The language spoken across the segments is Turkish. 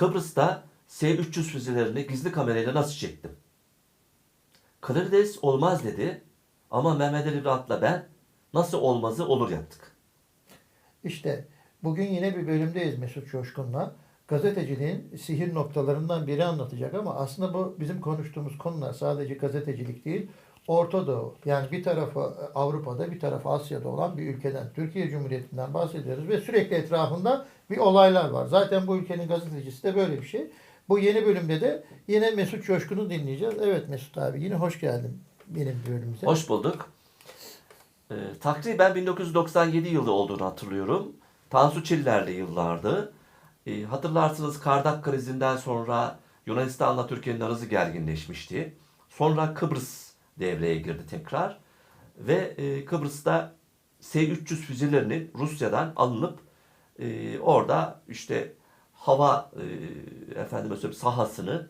Kıbrıs'ta S-300 füzelerini gizli kamerayla nasıl çektim? Clarides olmaz dedi ama Mehmet Ali Rahat'la ben nasıl olmazı olur yaptık. İşte bugün yine bir bölümdeyiz Mesut Coşkun'la. Gazeteciliğin sihir noktalarından biri anlatacak ama aslında bu bizim konuştuğumuz konular sadece gazetecilik değil. Orta Doğu yani bir tarafı Avrupa'da bir tarafı Asya'da olan bir ülkeden Türkiye Cumhuriyeti'nden bahsediyoruz ve sürekli etrafında bir olaylar var. Zaten bu ülkenin gazetecisi de böyle bir şey. Bu yeni bölümde de yine Mesut Coşkun'u dinleyeceğiz. Evet Mesut abi yine hoş geldin benim bölümümüze. Hoş bulduk. Ee, takriben 1997 yılı olduğunu hatırlıyorum. Tansu Çiller'li yıllardı. Ee, hatırlarsınız Kardak krizinden sonra Yunanistan'la Türkiye'nin arası gerginleşmişti. Sonra Kıbrıs devreye girdi tekrar. Ve e, Kıbrıs'ta S-300 füzelerinin Rusya'dan alınıp e, orada işte hava e, efendime söyleyeyim sahasını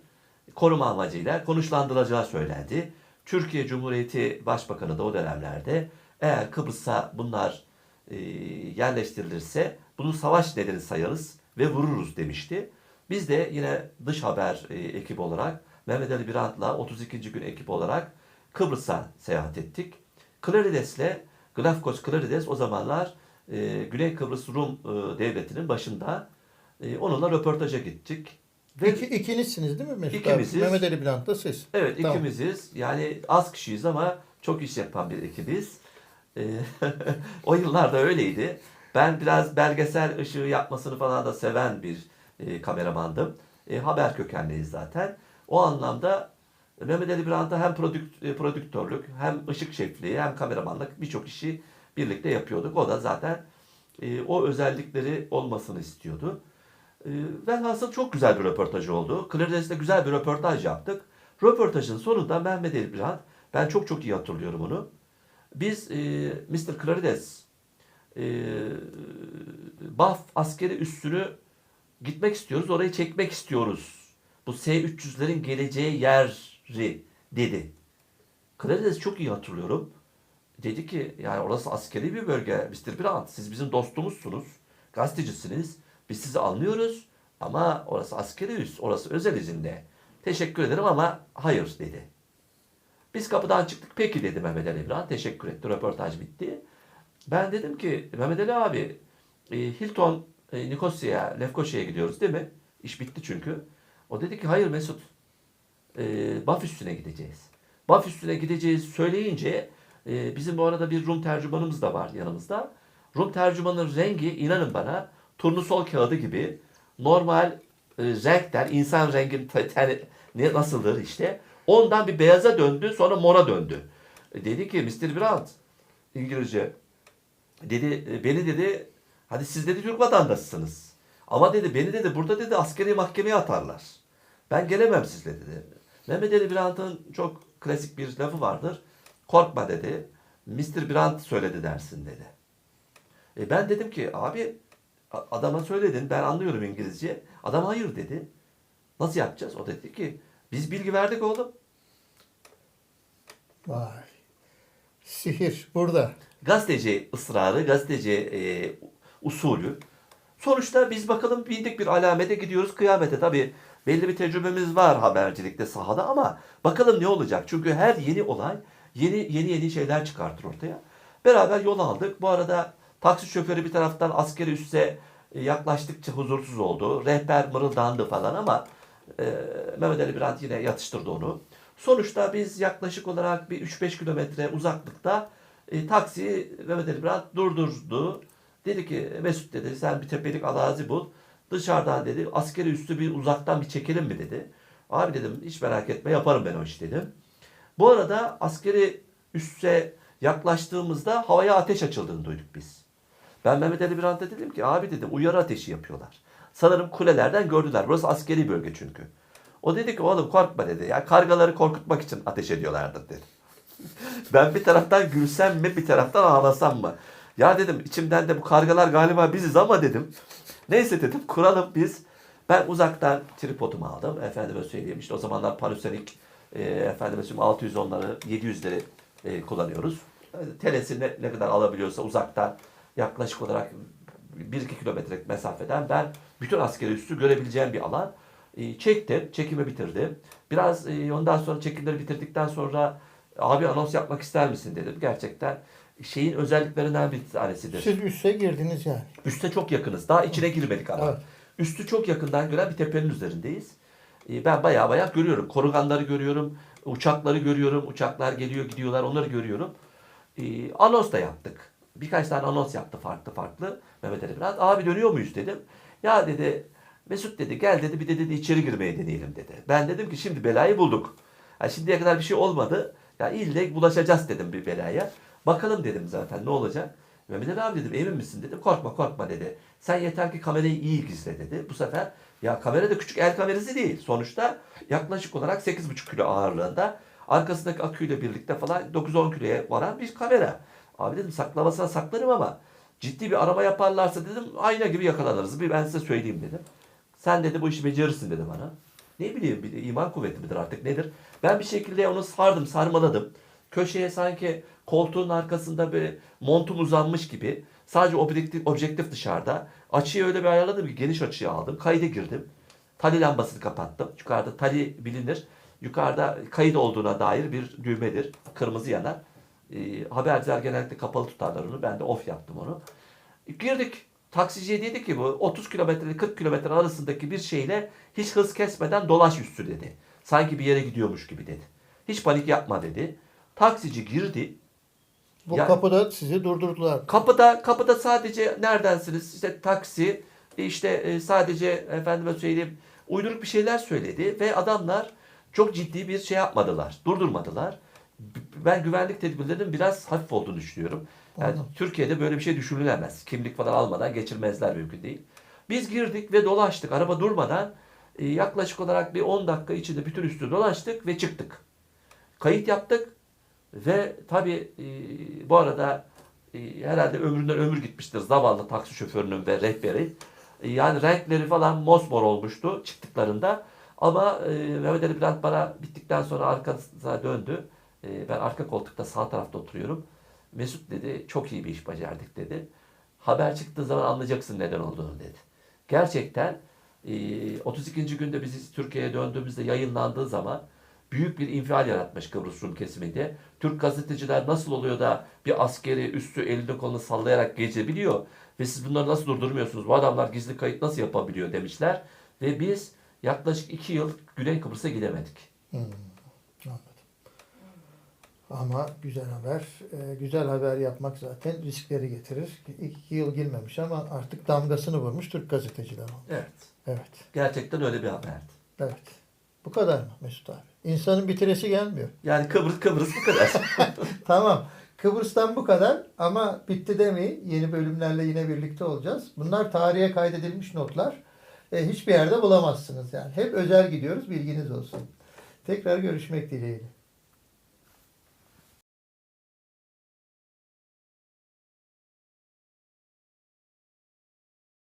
koruma amacıyla konuşlandırılacağı söylendi. Türkiye Cumhuriyeti Başbakanı da o dönemlerde eğer Kıbrıs'a bunlar e, yerleştirilirse bunu savaş nedeni sayarız ve vururuz demişti. Biz de yine dış haber e, ekibi olarak Mehmet Ali Birant'la 32. gün ekip olarak Kıbrıs'a seyahat ettik. Klarides'le Glafkos Klarides o zamanlar e, Güney Kıbrıs Rum e, devletinin başında e, onunla röportaja gittik. Ve İki, ikinizsiniz değil mi Mesut İkimiziz. abi? Mehmet Ali Bülent da siz. Evet Tamam. ikimiziz. Yani az kişiyiz ama çok iş yapan bir ekibiz. Ee, o yıllarda öyleydi. Ben biraz belgesel ışığı yapmasını falan da seven bir e, kameramandım. E, haber kökenliyiz zaten. O anlamda Mehmet Ali Birant'a hem prodük, e, prodüktörlük hem ışık şefliği hem kameramanlık birçok işi birlikte yapıyorduk. O da zaten e, o özellikleri olmasını istiyordu. E, velhasıl çok güzel bir röportaj oldu. Clarides'te güzel bir röportaj yaptık. Röportajın sonunda Mehmet Ali Birant, ben çok çok iyi hatırlıyorum onu. Biz e, Mr. Clarides e, Baf askeri üssünü gitmek istiyoruz, orayı çekmek istiyoruz. Bu S-300'lerin geleceği yeri dedi. Clarides çok iyi hatırlıyorum. Dedi ki yani orası askeri bir bölge Mr. Brandt. Siz bizim dostumuzsunuz. Gazetecisiniz. Biz sizi anlıyoruz. Ama orası askeri üs. Orası özel izinde. Teşekkür ederim ama hayır dedi. Biz kapıdan çıktık. Peki dedi Mehmet Ali İbrahim. Teşekkür etti. Röportaj bitti. Ben dedim ki Mehmet Ali abi e, Hilton e, Nikosya'ya, Lefkoşa'ya gidiyoruz değil mi? İş bitti çünkü. O dedi ki hayır Mesut. E, Baf üstüne gideceğiz. Baf üstüne gideceğiz söyleyince e, bizim bu arada bir Rum tercümanımız da var yanımızda. Rum tercümanın rengi inanın bana turnusol kağıdı gibi normal e, renkler, insan rengin ne nasıldır işte. Ondan bir beyaza döndü sonra mora döndü. E, dedi ki Mr. Brandt İngilizce dedi e, beni dedi hadi siz dedi Türk vatandaşısınız. Ama dedi beni dedi burada dedi askeri mahkemeye atarlar. Ben gelemem sizle dedi. Mehmet Ali Brandt'ın çok klasik bir lafı vardır. Korkma dedi. Mr. Brandt söyledi dersin dedi. E ben dedim ki abi adama söyledin ben anlıyorum İngilizce. Adam hayır dedi. Nasıl yapacağız? O dedi ki biz bilgi verdik oğlum. Vay. Sihir burada. gazeteci ısrarı, gazeteci e, usulü. Sonuçta biz bakalım bindik bir alamete gidiyoruz kıyamete. Tabii belli bir tecrübemiz var habercilikte sahada ama bakalım ne olacak. Çünkü her yeni olay yeni yeni yeni şeyler çıkartır ortaya. Beraber yol aldık. Bu arada taksi şoförü bir taraftan askeri üsse e, yaklaştıkça huzursuz oldu. Rehber mırıldandı falan ama e, Mehmet Ali Birant yine yatıştırdı onu. Sonuçta biz yaklaşık olarak bir 3-5 kilometre uzaklıkta e, taksiyi Mehmet Ali Birant durdurdu. Dedi ki Mesut dedi sen bir tepelik arazi bul. Dışarıdan dedi askeri üstü bir uzaktan bir çekelim mi dedi. Abi dedim hiç merak etme yaparım ben o işi dedim. Bu arada askeri üsse yaklaştığımızda havaya ateş açıldığını duyduk biz. Ben Mehmet Ali Birant'a dedim ki abi dedim uyarı ateşi yapıyorlar. Sanırım kulelerden gördüler. Burası askeri bölge çünkü. O dedi ki oğlum korkma dedi. Ya kargaları korkutmak için ateş ediyorlardır dedi. Ben bir taraftan gülsem mi bir taraftan ağlasam mı? Ya dedim içimden de bu kargalar galiba biziz ama dedim. Neyse dedim kuralım biz. Ben uzaktan tripodumu aldım. Efendime söyleyeyim işte o zamanlar Panasonic e, efendime söyleyeyim 610'ları 700'leri e, kullanıyoruz. E, Telesi ne, ne kadar alabiliyorsa uzaktan yaklaşık olarak 1-2 kilometrelik mesafeden ben bütün askeri üssü görebileceğim bir alan. E, çektim, çekimi bitirdim. Biraz e, ondan sonra çekimleri bitirdikten sonra abi anons yapmak ister misin dedim. Gerçekten şeyin özelliklerinden bir tanesidir. Siz üsse girdiniz yani. Üste çok yakınız. Daha içine girmedik ama. Evet. Üstü çok yakından gören bir tepenin üzerindeyiz. Ee, Ben baya baya görüyorum. Koruganları görüyorum. Uçakları görüyorum. Uçaklar geliyor gidiyorlar onları görüyorum. Ee, anons da yaptık. Birkaç tane anons yaptı farklı farklı. Mehmet Ali Biraz. Abi dönüyor muyuz dedim. Ya dedi Mesut dedi gel dedi bir de dedi içeri girmeye deneyelim dedi. Ben dedim ki şimdi belayı bulduk. Ha, şimdiye kadar bir şey olmadı. Ya ille bulaşacağız dedim bir belaya. Bakalım dedim zaten ne olacak. Mehmet Ali abi dedim emin misin dedim. Korkma korkma dedi. Sen yeter ki kamerayı iyi gizle dedi. Bu sefer ya kamera da küçük el kamerası değil. Sonuçta yaklaşık olarak 8,5 kilo ağırlığında arkasındaki aküyle birlikte falan 9-10 kiloya varan bir kamera. Abi dedim saklamasına saklarım ama ciddi bir arama yaparlarsa dedim ayna gibi yakalanırız. Bir ben size söyleyeyim dedim. Sen dedi bu işi becerirsin dedi bana. Ne bileyim bir iman kuvveti midir artık nedir? Ben bir şekilde onu sardım sarmaladım. Köşeye sanki koltuğun arkasında bir montum uzanmış gibi sadece objektif, objektif dışarıda. Açıyı öyle bir ayarladım ki geniş açıyı aldım. Kayda girdim. Tali lambasını kapattım. Yukarıda tali bilinir. Yukarıda kayıt olduğuna dair bir düğmedir. Kırmızı yanar. Ee, haberciler genellikle kapalı tutarlar onu. Ben de off yaptım onu. Girdik. Taksiciye dedi ki bu 30 kilometre 40 kilometre arasındaki bir şeyle hiç hız kesmeden dolaş üstü dedi. Sanki bir yere gidiyormuş gibi dedi. Hiç panik yapma dedi. Taksici girdi. Bu Ya- kapıda sizi durdurdular. Kapıda kapıda sadece neredensiniz? İşte taksi, işte e, sadece efendime söyleyeyim uyduruk bir şeyler söyledi ve adamlar çok ciddi bir şey yapmadılar. Durdurmadılar. Ben güvenlik tedbirlerinin biraz hafif olduğunu düşünüyorum. Yani Anladım. Türkiye'de böyle bir şey düşünülemez. Kimlik falan almadan geçirmezler mümkün değil. Biz girdik ve dolaştık. Araba durmadan e, yaklaşık olarak bir 10 dakika içinde bütün üstü dolaştık ve çıktık. Kayıt yaptık ve tabii e, bu arada e, herhalde ömründen ömür gitmiştir zavallı taksi şoförünün ve rehberi. E, yani renkleri falan mosmor olmuştu çıktıklarında. Ama e, Mehmet Ali Bülent bana bittikten sonra arkasına döndü. E, ben arka koltukta sağ tarafta oturuyorum. Mesut dedi çok iyi bir iş becerdik dedi. Haber çıktığı zaman anlayacaksın neden olduğunu dedi. Gerçekten e, 32. günde biz Türkiye'ye döndüğümüzde yayınlandığı zaman büyük bir infial yaratmış Kıbrıs Rum kesiminde. Türk gazeteciler nasıl oluyor da bir askeri üstü elini kolunu sallayarak gezebiliyor ve siz bunları nasıl durdurmuyorsunuz? Bu adamlar gizli kayıt nasıl yapabiliyor demişler. Ve biz yaklaşık iki yıl Güney Kıbrıs'a gidemedik. Hmm, anladım. Ama güzel haber. e, güzel haber yapmak zaten riskleri getirir. İki yıl girmemiş ama artık damgasını vurmuş Türk gazeteciler oldu. Evet. Evet. Gerçekten öyle bir haberdi. Evet. Bu kadar mı Mesut abi? İnsanın bitiresi gelmiyor. Yani Kıbrıs Kıbrıs bu kadar. Tamam. Kıbrıs'tan bu kadar ama bitti demeyin. Yeni bölümlerle yine birlikte olacağız. Bunlar tarihe kaydedilmiş notlar. E, hiçbir yerde bulamazsınız yani. Hep özel gidiyoruz bilginiz olsun. Tekrar görüşmek dileğiyle.